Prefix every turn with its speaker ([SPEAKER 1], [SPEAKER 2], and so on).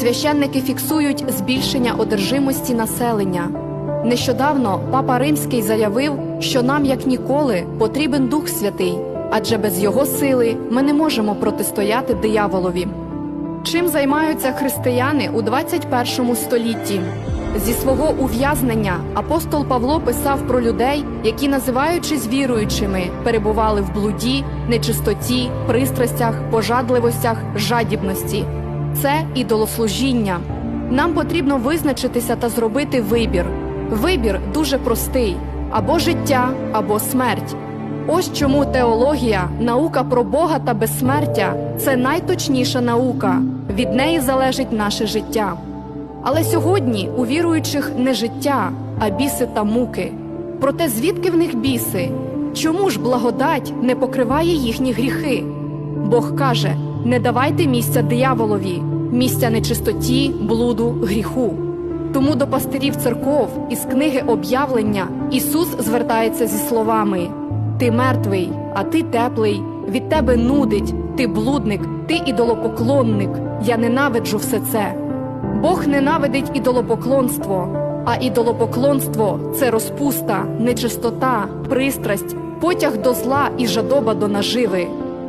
[SPEAKER 1] священники фіксують збільшення одержимості населення. Нещодавно папа Римський заявив, що нам як ніколи потрібен Дух Святий, адже без його сили ми не можемо протистояти дияволові. Чим займаються християни у 21 столітті? Зі свого ув'язнення апостол Павло писав про людей, які, називаючись віруючими, перебували в блуді, нечистоті, пристрастях, пожадливостях, жадібності. Це ідолослужіння. Нам потрібно визначитися та зробити вибір. Вибір дуже простий: або життя, або смерть. Ось чому теологія, наука про Бога та безсмертя це найточніша наука. Від неї залежить наше життя. Але сьогодні у віруючих не життя, а біси та муки. Проте звідки в них біси? Чому ж благодать не покриває їхні гріхи? Бог каже: не давайте місця дияволові, місця нечистоті, блуду, гріху. Тому до пастирів церков із книги об'явлення Ісус звертається зі словами: Ти мертвий, а ти теплий, від тебе нудить, ти блудник, ти ідолопоклонник. Я ненавиджу все це. Бог ненавидить ідолопоклонство, а ідолопоклонство це розпуста, нечистота, пристрасть, потяг до зла і жадоба до наживи.